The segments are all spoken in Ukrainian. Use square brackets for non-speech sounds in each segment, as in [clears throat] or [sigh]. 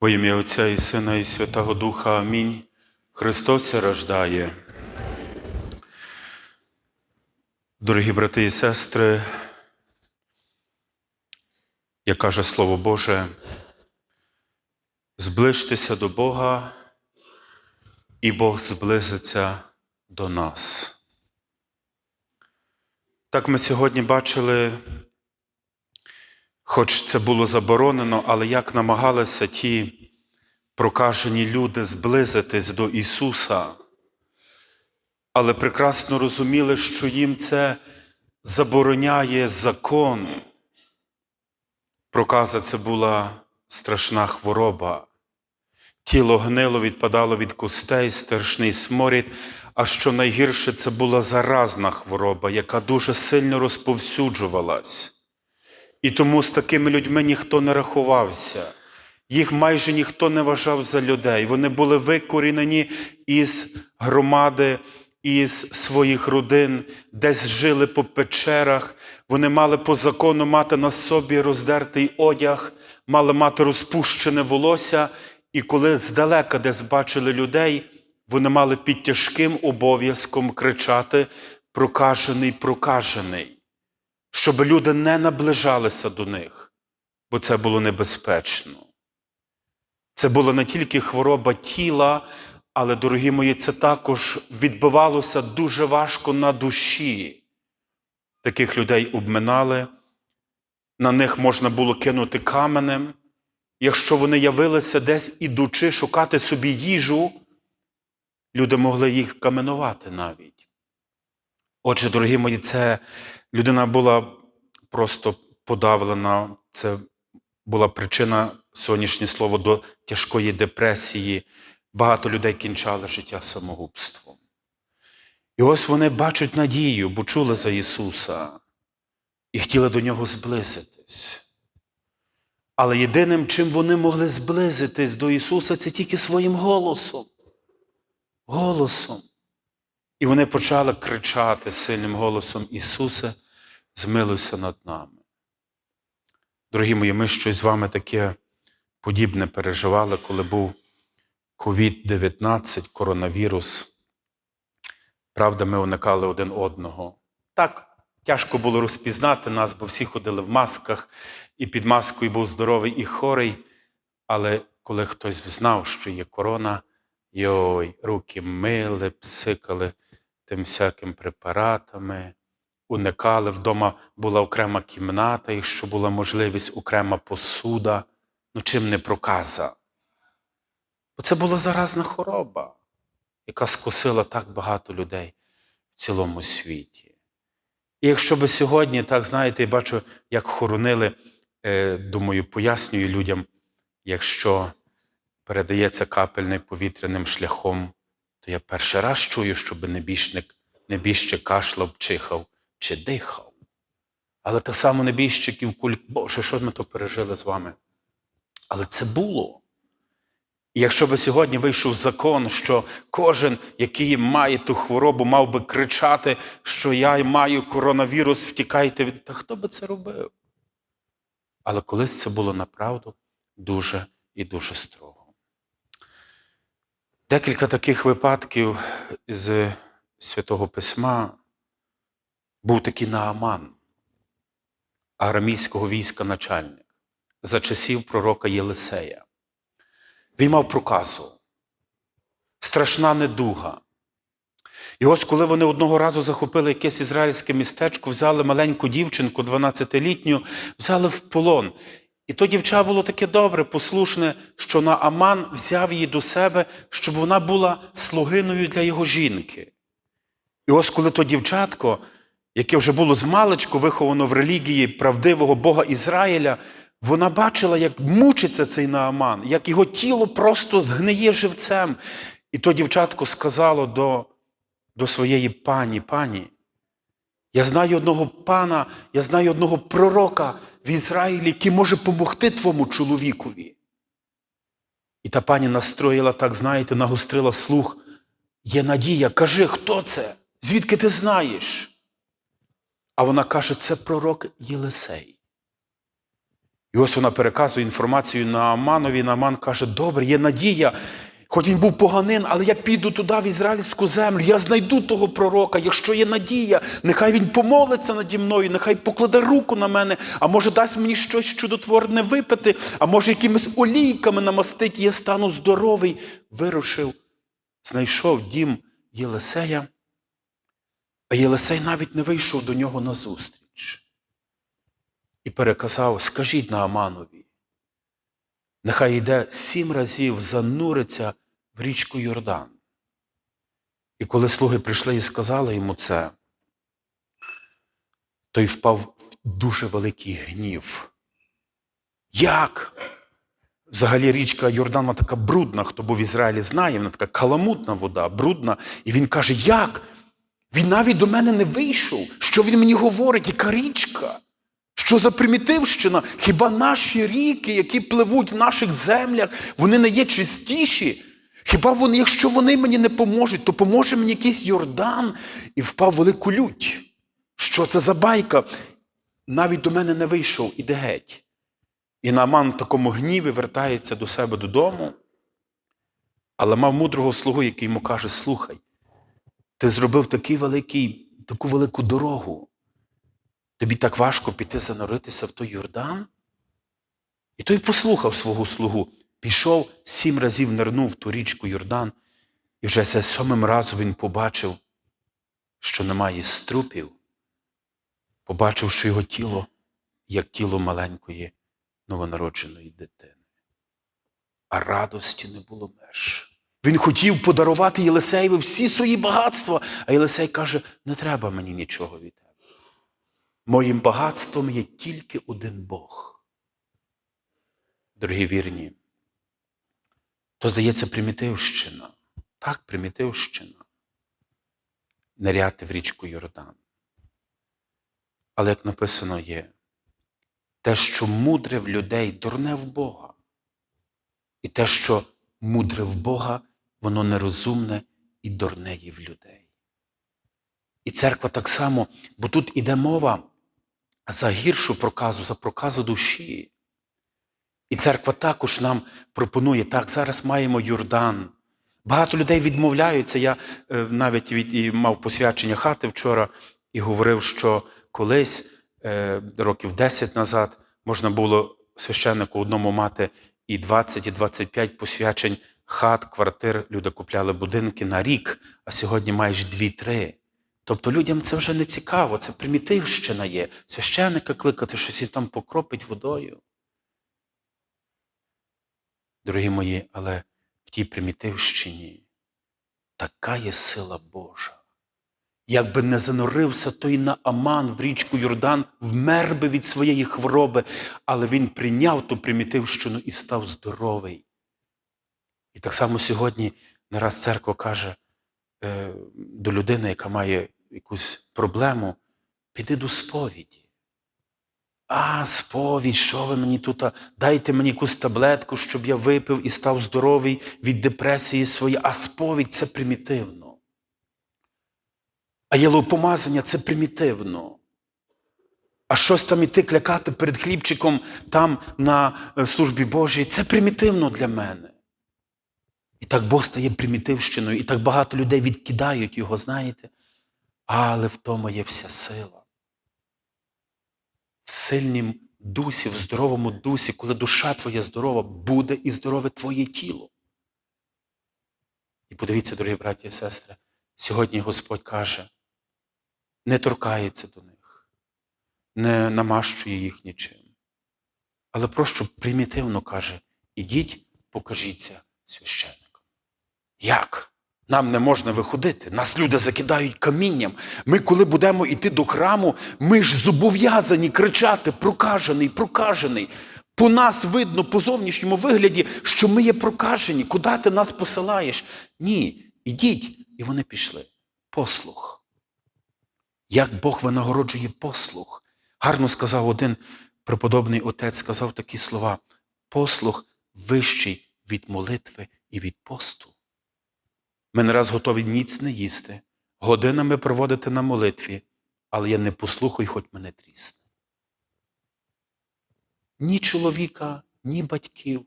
Во ім'я Отця і Сина, і Святого Духа. Амінь. Христос рождає. Дорогі брати і сестри, як каже Слово Боже, зближтеся до Бога, і Бог зблизиться до нас. Так ми сьогодні бачили, хоч це було заборонено, але як намагалися ті прокажені люди зблизитись до Ісуса, але прекрасно розуміли, що їм це забороняє закон. Проказа це була страшна хвороба. Тіло гнило, відпадало від костей, страшний сморід, а що найгірше, це була заразна хвороба, яка дуже сильно розповсюджувалась. І тому з такими людьми ніхто не рахувався. Їх майже ніхто не вважав за людей. Вони були викорінені із громади, із своїх родин, десь жили по печерах. Вони мали по закону мати на собі роздертий одяг, мали мати розпущене волосся. І коли здалека десь бачили людей, вони мали під тяжким обов'язком кричати прокажений, прокажений щоб люди не наближалися до них, бо це було небезпечно. Це була не тільки хвороба тіла, але, дорогі мої, це також відбивалося дуже важко на душі. Таких людей обминали, на них можна було кинути каменем. Якщо вони явилися десь ідучи шукати собі їжу, люди могли їх каменувати навіть. Отже, дорогі мої, це людина була просто подавлена. Це була причина сьогоднішнє слово до тяжкої депресії. Багато людей кінчали життя самогубством. І ось вони бачать надію, бо чули за Ісуса і хотіли до нього зблизитись. Але єдиним, чим вони могли зблизитись до Ісуса, це тільки своїм голосом. Голосом. І вони почали кричати сильним голосом Ісусе, змилуйся над нами. Дорогі мої, ми щось з вами таке подібне переживали, коли був COVID-19, коронавірус. Правда, ми уникали один одного. Так, тяжко було розпізнати нас, бо всі ходили в масках, і під маскою був здоровий і хорий. Але коли хтось знав, що є корона, йой, руки мили, псикали тим всяким препаратами, уникали. Вдома була окрема кімната, якщо була можливість, окрема посуда. Ну чим не проказа? Бо це була заразна хвороба, яка скосила так багато людей в цілому світі. І якщо би сьогодні, так знаєте, я бачу, як хоронили, е, думаю, пояснюю людям, якщо передається капельний повітряним шляхом, то я перший раз чую, щоб небіжник, небіжчик кашлав, чихав чи дихав. Але так само небіжчиків куль, Боже, що ми то пережили з вами? Але це було. І якщо би сьогодні вийшов закон, що кожен, який має ту хворобу, мав би кричати, що я маю коронавірус, втікайте від. Та хто би це робив? Але колись це було направду дуже і дуже строго. Декілька таких випадків з Святого Письма був такий Нааман, арамійського війська начальник, за часів пророка Єлисея. Він мав проказу, страшна недуга. І ось коли вони одного разу захопили якесь ізраїльське містечко, взяли маленьку дівчинку, 12-літню, взяли в полон. І то дівча було таке добре, послушне, що Нааман взяв її до себе, щоб вона була слугиною для його жінки. І ось коли то дівчатко, яке вже було з виховано в релігії правдивого Бога Ізраїля, вона бачила, як мучиться цей Нааман, як його тіло просто згниє живцем. І то дівчатко сказало до, до своєї пані, пані, я знаю одного пана, я знаю одного пророка в Ізраїлі, який може допомогти твоєму чоловікові. І та пані настроїла, так знаєте, нагострила слух. Є надія, кажи, хто це? Звідки ти знаєш? А вона каже, це пророк Єлисей. І ось вона переказує інформацію на Аманові. Нааман каже: добре, є надія. Хоч він був поганин, але я піду туди, в ізраїльську землю, я знайду того пророка. Якщо є надія, нехай він помолиться наді мною, нехай покладе руку на мене, а може дасть мені щось чудотворне випити, а може якимись олійками намастить, і я стану здоровий. Вирушив, знайшов дім Єлисея, а Єлисей навіть не вийшов до нього на зустріч. І переказав: скажіть Нааманові, нехай йде сім разів зануриться в річку Йордан. І коли слуги прийшли і сказали йому це, той впав в дуже великий гнів. Як? Взагалі річка Йордан вона така брудна, хто був в Ізраїлі знає, вона така каламутна вода, брудна. І він каже: Як? Він навіть до мене не вийшов. Що він мені говорить? Яка річка? Що за примітивщина? Хіба наші ріки, які пливуть в наших землях, вони не є чистіші? Хіба вони, якщо вони мені не поможуть, то поможе мені якийсь Йордан і впав велику лють. Що це за байка? Навіть до мене не вийшов, іде геть. І Нааман в такому гніві вертається до себе додому, але мав мудрого слугу, який йому каже: слухай, ти зробив такий великий, таку велику дорогу. Тобі так важко піти зануритися в той Йордан? І той послухав свого слугу, пішов сім разів нирнув в ту річку Йордан, і вже за сьомим разом він побачив, що немає струпів, побачив, що його тіло, як тіло маленької новонародженої дитини. А радості не було меж. Він хотів подарувати Єлисеєві всі свої багатства, а Єлисей каже: не треба мені нічого від тебе. Моїм багатством є тільки один Бог. Дорогі вірні, то здається примітивщина. Так, примітивщина. Ниряти в річку Йордан. Але як написано є, те, що мудре в людей, дурне в Бога. І те, що мудре в Бога, воно нерозумне і дурне є в людей. І церква так само, бо тут іде мова за гіршу проказу, за проказу душі. І церква також нам пропонує, так, зараз маємо Йордан. Багато людей відмовляються. Я е, навіть від, і мав посвячення хати вчора і говорив, що колись, е, років 10 назад, можна було священнику одному мати і 20, і 25 посвячень хат, квартир. Люди купляли будинки на рік, а сьогодні маєш 2-3. Тобто людям це вже не цікаво, це примітивщина є. Священника кликати, щось він там покропить водою. Дорогі мої, але в тій примітивщині така є сила Божа. Якби не занурився той Нааман в річку Йордан, вмер би від своєї хвороби, але він прийняв ту примітивщину і став здоровий. І так само сьогодні не раз церква каже е, до людини, яка має якусь проблему, піди до сповіді. А, сповідь, що ви мені тут? Дайте мені якусь таблетку, щоб я випив і став здоровий від депресії своєї. А сповідь це примітивно. А єлопомазання це примітивно. А щось там іти клякати перед хлібчиком там на е, службі Божій це примітивно для мене. І так Бог стає примітивщиною, і так багато людей відкидають його, знаєте. Але в тому є вся сила. В сильнім дусі, в здоровому дусі, коли душа твоя здорова, буде і здорове твоє тіло. І подивіться, дорогі браті і сестри, сьогодні Господь каже, не торкається до них, не намащує їх нічим. Але просто примітивно каже: ідіть, покажіться священником. Як? Нам не можна виходити. Нас люди закидають камінням. Ми, коли будемо йти до храму, ми ж зобов'язані кричати прокажений, прокажений. По нас видно по зовнішньому вигляді, що ми є прокажені. Куди ти нас посилаєш? Ні, ідіть. І вони пішли. Послух. Як Бог винагороджує послух. Гарно сказав один преподобний отець, сказав такі слова: послух вищий від молитви і від посту. Ми не раз готові ніц не їсти, годинами проводити на молитві, але я не послухаю, хоч мене трісне. ні чоловіка, ні батьків,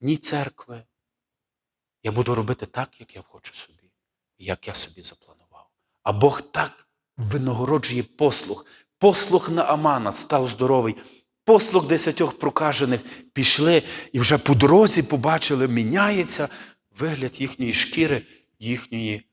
ні церкви. Я буду робити так, як я хочу собі, як я собі запланував. А Бог так винагороджує послух. Послух на Амана став здоровий. Послух десятьох прокажених пішли і вже по дорозі побачили, міняється вигляд їхньої шкіри, їхньої,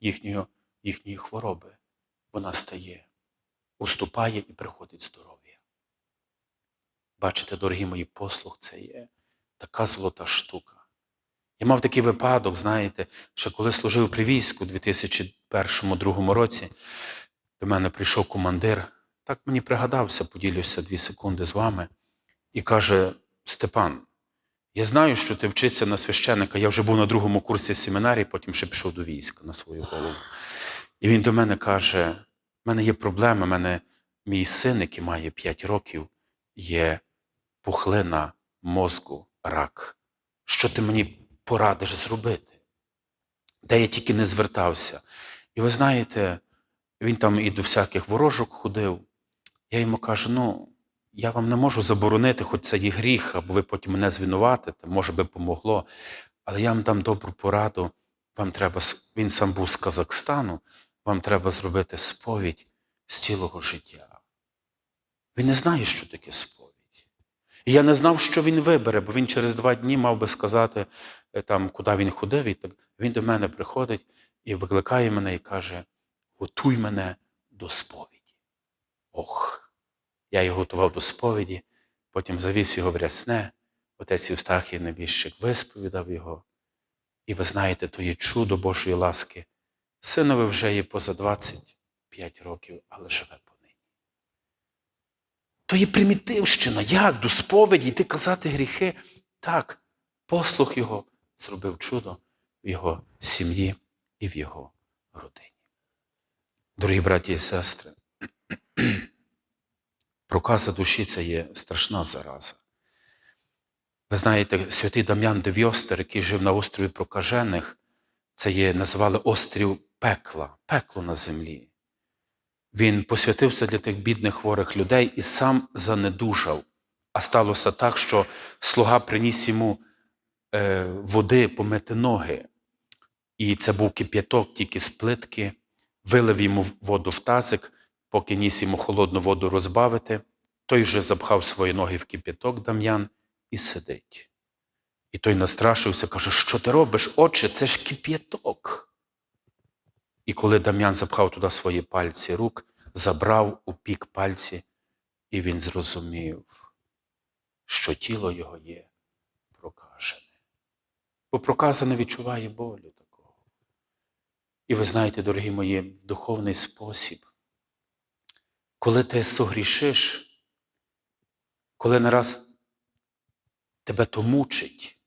їхньої, їхньої хвороби. Вона стає, уступає і приходить здоров'я. Бачите, дорогі мої, послух це є така золота штука. Я мав такий випадок, знаєте, що коли служив при війську у 2001-2002 році, до мене прийшов командир, так мені пригадався, поділюся дві секунди з вами, і каже: Степан, я знаю, що ти вчишся на священника. Я вже був на другому курсі семінарії, потім ще пішов до війська на свою голову. І він до мене каже: в мене є проблема, в мене мій син, який має 5 років, є пухлина мозку, рак. Що ти мені порадиш зробити? Де я тільки не звертався. І ви знаєте, він там і до всяких ворожок ходив. Я йому кажу: ну, я вам не можу заборонити, хоч це є гріх, або ви потім мене звинуватите, може би помогло. Але я вам дам добру пораду. Вам треба, він сам був з Казахстану, вам треба зробити сповідь з цілого життя. Він не знає, що таке сповідь. І я не знав, що він вибере, бо він через два дні мав би сказати, е, там, куди він ходив. І так. Він до мене приходить і викликає мене і каже: готуй мене до сповіді. Ох, я його готував до сповіді, потім завіз його в рясне, отець Євстахій небіжчик висповідав його. І ви знаєте, то є чудо Божої ласки. Синові вже є поза 25 років, але живе понині. То є примітивщина. Як до сповіді йти казати гріхи? Так, послух його зробив чудо в його сім'ї і в його родині. Дорогі браті і сестри, [clears throat] проказа душі це є страшна зараза. Ви знаєте, святий Дам'ян Дев'йостер, який жив на острові Прокажених, це є, називали острів пекла, пекло на землі. Він посвятився для тих бідних хворих людей і сам занедужав. А сталося так, що слуга приніс йому е, води помити ноги. І це був кип'яток тільки з плитки, вилив йому воду в тазик, поки ніс йому холодну воду розбавити. Той вже запхав свої ноги в кип'яток Дам'ян і сидить. І той настрашився, каже, що ти робиш, отче, це ж кип'яток. І коли Дам'ян запхав туди свої пальці рук, забрав у пік пальці, і він зрозумів, що тіло його є прокажене. Бо проказа не відчуває болю такого. І ви знаєте, дорогі мої, в духовний спосіб, коли ти согрішиш, коли нараз тебе то мучить,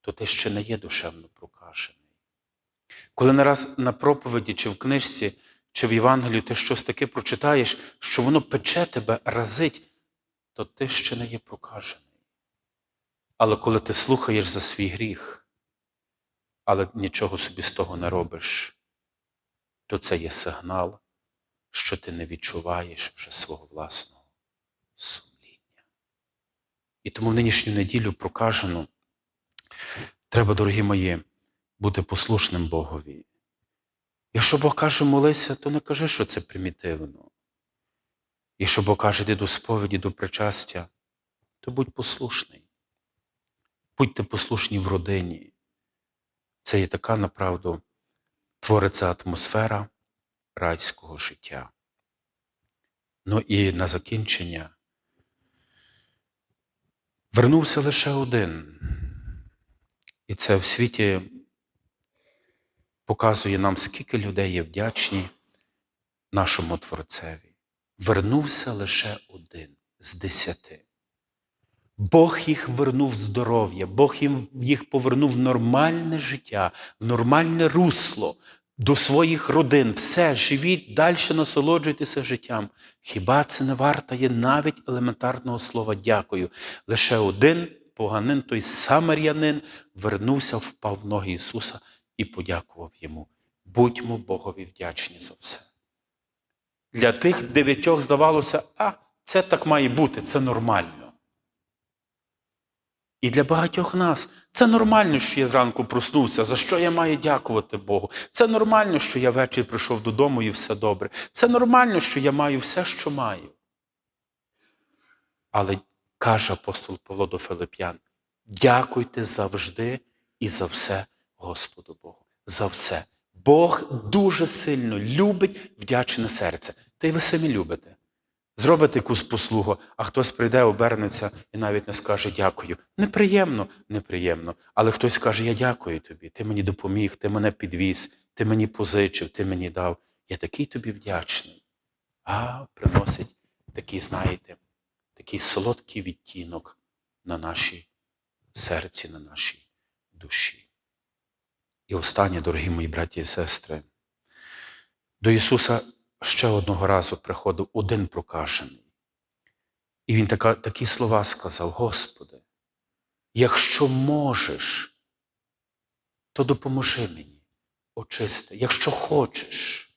то ти ще не є душевно прокажений. Коли нараз на проповіді, чи в книжці, чи в Євангелії ти щось таке прочитаєш, що воно пече тебе, разить, то ти ще не є прокажений. Але коли ти слухаєш за свій гріх, але нічого собі з того не робиш, то це є сигнал, що ти не відчуваєш вже свого власного сумління. І тому в нинішню неділю прокажену треба, дорогі мої, бути послушним Богові. Якщо Бог каже молися, то не кажи, що це примітивно. Якщо Бог каже йди до сповіді, до причастя, то будь послушний. Будьте послушні в родині. Це є така направду твориться атмосфера райського життя. Ну і на закінчення вернувся лише один. І це в світі показує нам, скільки людей є вдячні нашому Творцеві. Вернувся лише один з десяти. Бог їх вернув здоров'я, Бог їм їх повернув в нормальне життя, в нормальне русло, до своїх родин. Все, живіть, далі насолоджуйтеся життям. Хіба це не варта є навіть елементарного слова дякую? Лише один поганин, той самарянин, вернувся, впав в ноги Ісуса і подякував йому. Будьмо Богові вдячні за все. Для тих дев'ятьох здавалося, а це так має бути, це нормально. І для багатьох нас це нормально, що я зранку проснувся, за що я маю дякувати Богу. Це нормально, що я ввечері прийшов додому і все добре. Це нормально, що я маю все, що маю. Але каже апостол Павло до Филип'ян: дякуйте завжди і за все Господу Богу. За все. Бог дуже сильно любить вдячне серце. Та й ви самі любите. Зробите якусь послугу, а хтось прийде, обернеться і навіть не скаже дякую. Неприємно, неприємно. Але хтось скаже: Я дякую тобі, ти мені допоміг, ти мене підвіз, ти мені позичив, ти мені дав. Я такий тобі вдячний. А приносить такий, знаєте, такий солодкий відтінок на нашій серці, на нашій душі. І останнє, дорогі мої браті і сестри, до Ісуса ще одного разу приходив один прокажений. І він така, такі слова сказав: Господи, якщо можеш, то допоможи мені, очисти. Якщо хочеш,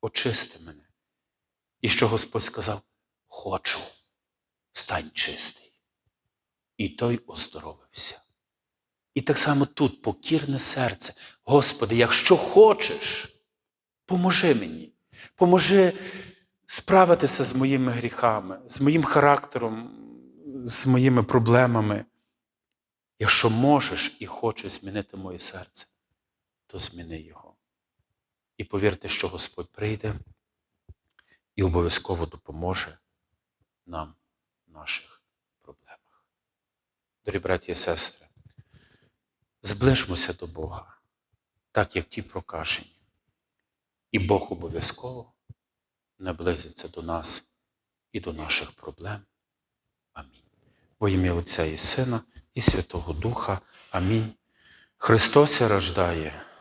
очисти мене. І що Господь сказав? Хочу, стань чистий. І той оздоровився. І так само тут покірне серце. Господи, якщо хочеш, поможи мені. Поможи справитися з моїми гріхами, з моїм характером, з моїми проблемами. Якщо можеш і хочеш змінити моє серце, то зміни його. І повірте, що Господь прийде і обов'язково допоможе нам в наших проблемах. Дорогі браті і сестри, зближмося до Бога, так як ті прокажені. І Бог обов'язково наблизиться до нас і до наших проблем. Амінь. Во ім'я Отця і Сина, і Святого Духа. Амінь. Христос рождає.